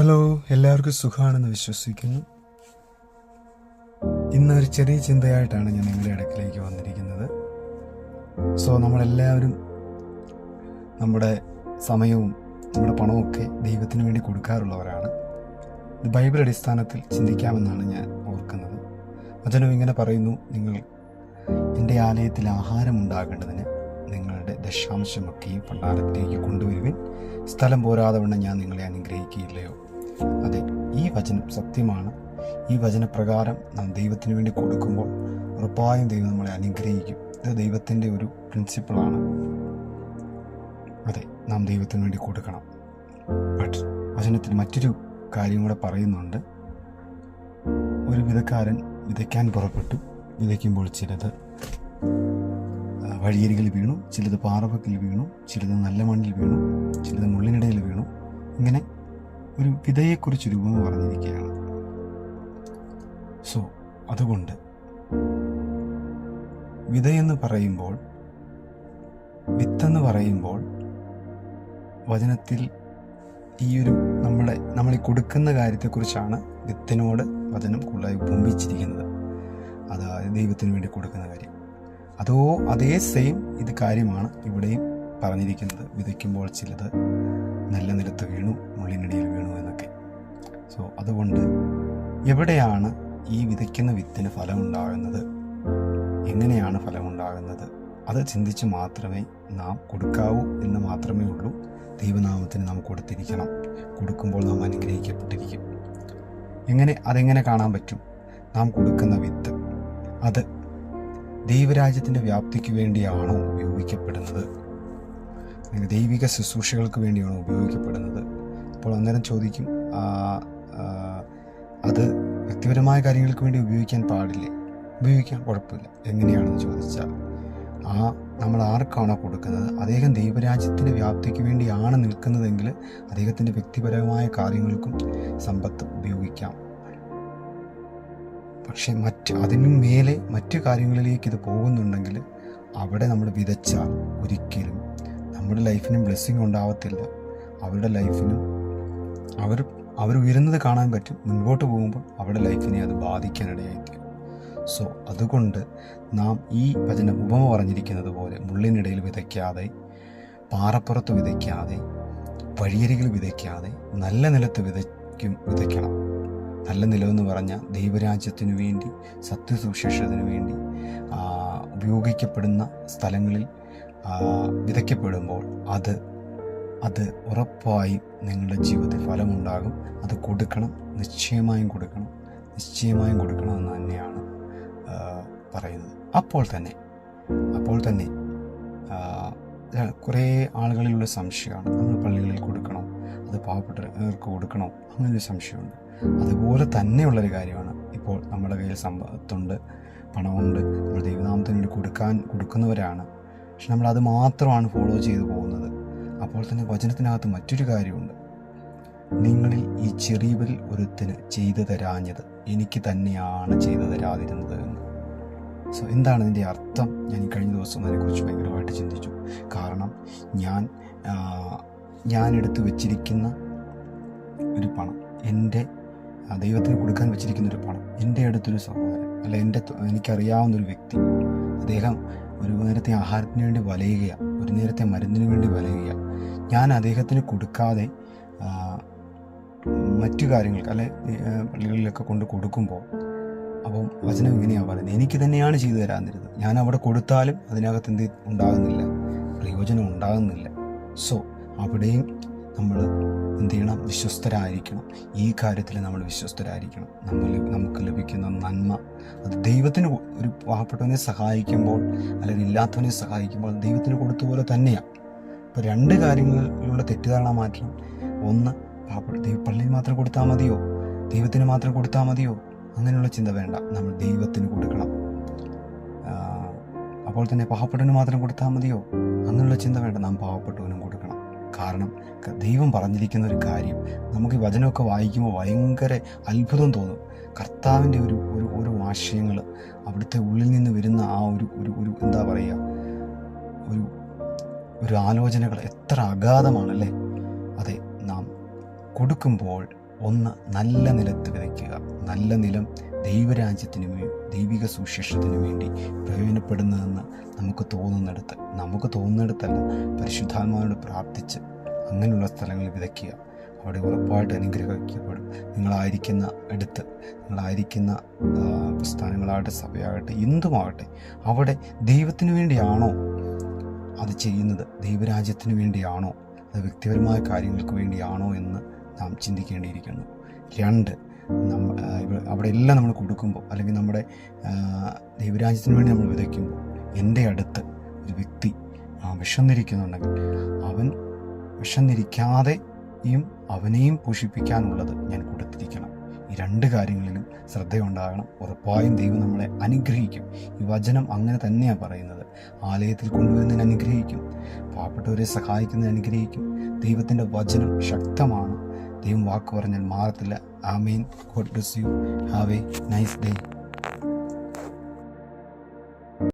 Hello എല്ലാവർക്കും സുഖമാണെന്ന് വിശ്വസിക്കുന്നു. ഇന്നൊരു ചെറിയ ചിന്തയായിട്ടാണ് ഞാൻ നിങ്ങളുടെ ഇടയ്ക്കിലേക്ക് വന്നിരിക്കുന്നത്. സോ നമ്മളെല്ലാവരും നമ്മുടെ സമയവും നമ്മുടെ പണവും ഒക്കെ ദൈവത്തിന് വേണ്ടി കൊടുക്കാറുള്ളവരാണ്. ഇത് ബൈബിൾ അടിസ്ഥാനത്തിൽ ചിന്തിക്കാമെന്നാണ് ഞാൻ ഓർക്കുന്നത്. വചനം ഇങ്ങനെ പറയുന്നു നിങ്ങൾ എന്റെ ആലയത്തിൽ ആഹാരം ഉണ്ടാകേണ്ടതിന് നിങ്ങളുടെ ദശാംശമൊക്കെയും ഭണ്ഡാരത്തിലേക്ക് കൊണ്ടുവരുവിൻ. സ്ഥലം പോരാതെ വണ്ണം ഞാൻ നിങ്ങളെ അനുഗ്രഹിക്കുകയില്ലയോ? അതെ ഈ വചനം സത്യമാണ്. ഈ വചനപ്രകാരം നാം ദൈവത്തിന് വേണ്ടി കൊടുക്കുമ്പോൾ ഉറപ്പായും ദൈവം നമ്മളെ അനുഗ്രഹിക്കും. ഇത് ദൈവത്തിന്റെ ഒരു പ്രിൻസിപ്പിളാണ് അതെ നാം ദൈവത്തിന് വേണ്ടി കൊടുക്കണം. ബട്ട് വചനത്തിൽ മറ്റൊരു കാര്യം കൂടെ പറയുന്നുണ്ട്. ഒരു വിധക്കാരൻ വിതയ്ക്കാൻ പുറപ്പെട്ടു. വിതയ്ക്കുമ്പോൾ ചിലത് വഴിയരികിൽ വീണു ചിലത് പാറവക്കിൽ വീണു ചിലത് നല്ല മണ്ണിൽ വീണു ഒരു വിതയെക്കുറിച്ച് രൂപം പറഞ്ഞിരിക്കുകയാണ്. സോ അതുകൊണ്ട് വിതയെന്ന് പറയുമ്പോൾ വിത്തെന്ന് പറയുമ്പോൾ വചനത്തിൽ ഈ ഒരു നമ്മുടെ നമ്മൾ ഈ കൊടുക്കുന്ന കാര്യത്തെക്കുറിച്ചാണ് വിത്തിനോട് വചനം കൂടുതലായി ഉപമിച്ചിരിക്കുന്നത്. അതായത് ദൈവത്തിന് വേണ്ടി കൊടുക്കുന്ന കാര്യം. അതോ അതേ സെയിം ഇത് കാര്യമാണ് ഇവിടെയും പറഞ്ഞിരിക്കുന്നത്. വിതയ്ക്കുമ്പോൾ ചിലത് നല്ല നിലത്ത് വീണു മുള്ളിനിടയിൽ വീണു എന്നൊക്കെ. സോ അതുകൊണ്ട് എവിടെയാണ് ഈ വിതയ്ക്കുന്ന വിത്തിന് ഫലമുണ്ടാകുന്നത്? എങ്ങനെയാണ് ഫലമുണ്ടാകുന്നത്? അത് ചിന്തിച്ച് മാത്രമേ നാം കൊടുക്കാവൂ എന്ന് മാത്രമേ ഉള്ളൂ. ദൈവനാമത്തിന് നാം കൊടുത്തിരിക്കണം. കൊടുക്കുമ്പോൾ നാം അനുഗ്രഹിക്കപ്പെട്ടിരിക്കും. എങ്ങനെ അതെങ്ങനെ കാണാൻ പറ്റും? നാം കൊടുക്കുന്ന വിത്ത്. അത് ദൈവരാജ്യത്തിന്റെ വ്യാപ്തിക്ക് വേണ്ടിയാണോ ഉപയോഗിക്കപ്പെടുന്നത്? അല്ലെങ്കിൽ ദൈവിക ശുശ്രൂഷകൾക്ക് വേണ്ടിയാണ് ഉപയോഗിക്കപ്പെടുന്നത്. അപ്പോൾ അന്നേരം ചോദിക്കും അത് വ്യക്തിപരമായ കാര്യങ്ങൾക്ക് വേണ്ടി ഉപയോഗിക്കാൻ പാടില്ലേ? ഉപയോഗിക്കാൻ കുഴപ്പമില്ല. എങ്ങനെയാണെന്ന് ചോദിച്ചാൽ ആ നമ്മൾ ആർക്കാണോ കൊടുക്കുന്നത്? അദ്ദേഹം ദൈവരാജ്യത്തിന്റെ വ്യാപ്തിക്ക് വേണ്ടിയാണ് നിൽക്കുന്നതെങ്കിൽ അദ്ദേഹത്തിന്റെ വ്യക്തിപരമായ കാര്യങ്ങൾക്കും സമ്പത്ത് ഉപയോഗിക്കാം. പക്ഷേ മറ്റ് അതിനും മേലെ മറ്റു കാര്യങ്ങളിലേക്ക് ഇത് പോകുന്നുണ്ടെങ്കിൽ അവിടെ നമ്മൾ വിതച്ചാൽ ഒരിക്കലും നമ്മുടെ ലൈഫിനും ബ്ലെസ്സിങ് ഉണ്ടാവത്തില്ല. അവരുടെ ലൈഫിനും അവർ അവർ ഉയരുന്നത് കാണാൻ പറ്റും. മുൻപോട്ട് പോകുമ്പോൾ അവരുടെ ലൈഫിനെ അത് ബാധിക്കാനിടയായിത്തീരും സോ അതുകൊണ്ട് നാം ഈ വചനം ഉപമ പറഞ്ഞിരിക്കുന്നത് പോലെ മുള്ളിനിടയിൽ വിതയ്ക്കാതെ പാറപ്പുറത്ത് വിതയ്ക്കാതെ വഴിയരികിൽ വിതയ്ക്കാതെ നല്ല നിലത്ത് വിതയ്ക്കും വിതയ്ക്കണം. നല്ല നിലമെന്ന് പറഞ്ഞാൽ ദൈവരാജ്യത്തിനു വേണ്ടി സത്യസുശേഷത്തിനു വേണ്ടി ഉപയോഗിക്കപ്പെടുന്ന സ്ഥലങ്ങളിൽ വിതയ്ക്കപ്പെടുമ്പോൾ അത് അത് ഉറപ്പായും നിങ്ങളുടെ ജീവിതത്തിൽ ഫലമുണ്ടാകും. അത് കൊടുക്കണം നിശ്ചയമായും കൊടുക്കണം നിശ്ചയമായും കൊടുക്കണം എന്ന് തന്നെയാണ് പറയുന്നത്. അപ്പോൾ തന്നെ അപ്പോൾ തന്നെ കുറേ ആളുകളിലുള്ള സംശയമാണ്. നമ്മൾ പള്ളികളിൽ കൊടുക്കണം? അത് പാവപ്പെട്ടവർക്ക് കൊടുക്കണോ? അങ്ങനൊരു സംശയമുണ്ട്. അതുപോലെ തന്നെയുള്ളൊരു കാര്യമാണ്. ഇപ്പോൾ നമ്മുടെ കയ്യിൽ സമ്പത്തുണ്ട് പണമുണ്ട്. നമ്മൾ ദൈവനാമത്തിന് വേണ്ടി കൊടുക്കാൻ കൊടുക്കുന്നവരാണ്. പക്ഷെ നമ്മൾ അത് മാത്രമാണ് ഫോളോ ചെയ്തു പോകുന്നത്. അപ്പോൾ തന്നെ വചനത്തിനകത്ത് മറ്റൊരു കാര്യമുണ്ട്. നിങ്ങളിൽ ഈ ചെറിയവരിൽ ഒരുത്തിന് ചെയ്തു തരാഞ്ഞത് എനിക്ക് തന്നെയാണ് ചെയ്തു തരാതിരുന്നത് എന്ന്. സോ എന്താണ് ഇതിന്റെ അർത്ഥം? ഞാൻ കഴിഞ്ഞ ദിവസം അതിനെക്കുറിച്ച് ഭയങ്കരമായിട്ട് ചിന്തിച്ചു. കാരണം ഞാൻ ഞാൻ എടുത്തു വെച്ചിരിക്കുന്ന ഒരു പണം എന്റെ ദൈവത്തിന് കൊടുക്കാൻ വെച്ചിരിക്കുന്ന ഒരു പണം എന്റെ അടുത്തൊരു സഹോദരൻ അല്ല എന്റെ എനിക്കറിയാവുന്നൊരു വ്യക്തി അദ്ദേഹം ഒരു നേരത്തെ ആഹാരത്തിന് വേണ്ടി വലയുകയാണ് ഒരു നേരത്തെ മരുന്നിന് വേണ്ടി വലയുകയാണ് ഞാൻ അദ്ദേഹത്തിന് കൊടുക്കാതെ മറ്റു കാര്യങ്ങൾക്ക് അല്ലെ പള്ളികളിലൊക്കെ കൊണ്ട് കൊടുക്കുമ്പോൾ അപ്പം വചനം ഇങ്ങനെയാണ് പറയുന്നത് എനിക്ക് തന്നെയാണ് ചെയ്തു തരാന്നിരുന്നത് ഞാൻ അവിടെ കൊടുത്താലും അതിനകത്ത് എന്ത് ഉണ്ടാകുന്നില്ല പ്രയോജനം ഉണ്ടാകുന്നില്ല. സോ അവിടെയും നമ്മൾ എന്ത് ചെയ്യണം? വിശ്വസ്തരായിരിക്കണം. ഈ കാര്യത്തിൽ നമ്മൾ വിശ്വസ്തരായിരിക്കണം. നമ്മൾ നമുക്ക് ലഭിക്കുന്ന നന്മ. അത് ദൈവത്തിന് ഒരു പാവപ്പെട്ടവനെ സഹായിക്കുമ്പോൾ അല്ലെങ്കിൽ ഇല്ലാത്തവനെ സഹായിക്കുമ്പോൾ ദൈവത്തിന് കൊടുത്ത പോലെ തന്നെയാണ് ഇപ്പോൾ രണ്ട് കാര്യങ്ങളിലുള്ള തെറ്റിദ്ധാരണ മാറ്റണം. ഒന്ന് പള്ളിയിൽ മാത്രം കൊടുത്താൽ മതിയോ? ദൈവത്തിന് മാത്രം കൊടുത്താൽ മതിയോ? അങ്ങനെയുള്ള ചിന്ത വേണ്ട. നമ്മൾ ദൈവത്തിന് കൊടുക്കണം. അപ്പോൾ തന്നെ പാവപ്പെട്ടവന് മാത്രം കൊടുത്താൽ മതിയോ? അങ്ങനെയുള്ള ചിന്ത വേണ്ട. നാം പാവപ്പെട്ടവനും കൊടുക്കണം. കാരണം ദൈവം പറഞ്ഞിരിക്കുന്ന ഒരു കാര്യം. നമുക്ക് ഈ വചനമൊക്കെ വായിക്കുമ്പോൾ ഭയങ്കര അത്ഭുതം തോന്നും. കർത്താവിന്റെ ഒരു ഒരു ഓരോ ആശയങ്ങൾ അവിടുത്തെ ഉള്ളിൽ നിന്ന് വരുന്ന ആ ഒരു ഒരു ഒരു എന്താ പറയുക? ഒരു ഒരു ആലോചനകൾ എത്ര അഗാധമാണല്ലേ? അതെ നാം കൊടുക്കുമ്പോൾ ഒന്ന് നല്ല നിലത്ത് വിതയ്ക്കുക നല്ല നിലം ദൈവരാജ്യത്തിന് ദൈവിക സുശേഷത്തിന് വേണ്ടി പ്രയോജനപ്പെടുന്നതെന്ന് നമുക്ക് തോന്നുന്നിടത്ത് നമുക്ക് തോന്നുന്നിടത്തല്ല. പരിശുദ്ധാത്മാവിനോട് പ്രാർത്ഥിച്ച് അങ്ങനെയുള്ള സ്ഥലങ്ങളിൽ വിതയ്ക്കുക. അവിടെ ഉറപ്പായിട്ട് അനുഗ്രഹിക്കപ്പെടും. നിങ്ങളായിരിക്കുന്ന അടുത്ത് നിങ്ങളായിരിക്കുന്ന പ്രസ്ഥാനങ്ങളാകട്ടെ സഭയാകട്ടെ എന്തുമാകട്ടെ അവിടെ ദൈവത്തിന് വേണ്ടിയാണോ അത് ചെയ്യുന്നത്? ദൈവരാജ്യത്തിന് വേണ്ടിയാണോ? അത് വ്യക്തിപരമായ കാര്യങ്ങൾക്ക് വേണ്ടിയാണോ എന്ന് നാം ചിന്തിക്കേണ്ടിയിരിക്കുന്നു. രണ്ട് നമ്മ അവിടെ എല്ലാം നമ്മൾ കൊടുക്കുമ്പോൾ അല്ലെങ്കിൽ നമ്മുടെ ദൈവരാജ്യത്തിന് വേണ്ടി നമ്മൾ വിതയ്ക്കുമ്പോൾ എന്റെ അടുത്ത് ഒരു വ്യക്തി വിശന്നിരിക്കുന്നുണ്ടെങ്കിൽ അവൻ വിശന്നിരിക്കാതെയും അവനെയും പോഷിപ്പിക്കാനുള്ളത് ഞാൻ കൊടുത്തിരിക്കണം. ഈ രണ്ട് കാര്യങ്ങളിലും ശ്രദ്ധയുണ്ടാകണം. ഉറപ്പായും ദൈവം നമ്മളെ അനുഗ്രഹിക്കും. ഈ വചനം അങ്ങനെ തന്നെയാണ് പറയുന്നത്. ആലയത്തിൽ കൊണ്ടുവരുന്നതിന് അനുഗ്രഹിക്കും. പാവപ്പെട്ടവരെ സഹായിക്കുന്നതിന് അനുഗ്രഹിക്കും. ദൈവത്തിന്റെ വചനം ശക്തമാണ്. ദൈവം വാക്ക് പറഞ്ഞാൽ മാറത്തില്ല. ആമീൻ. God bless you. Have a nice day.